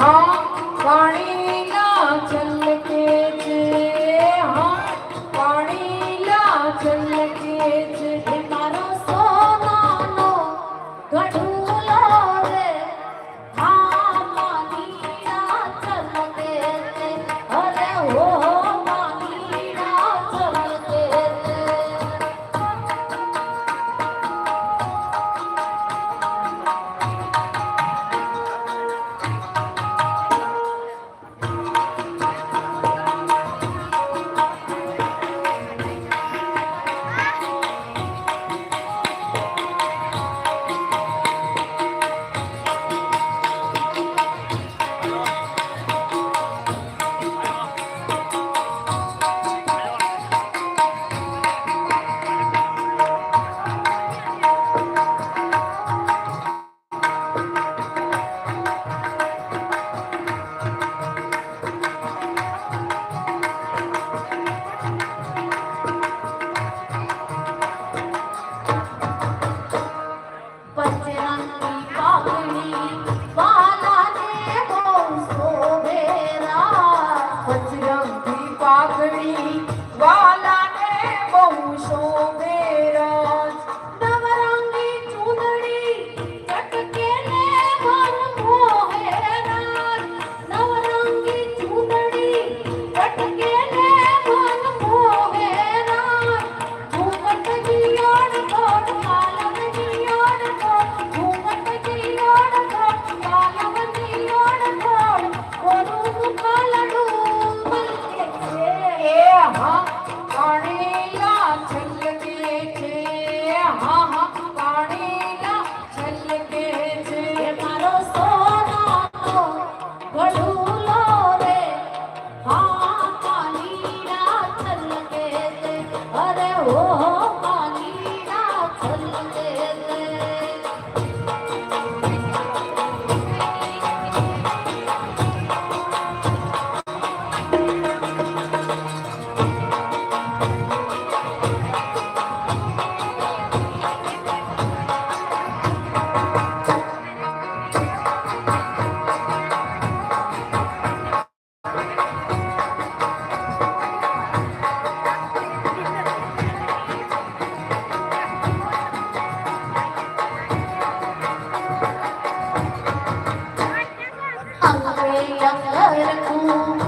好。Thank you. calor. தங்க இருக்கும்.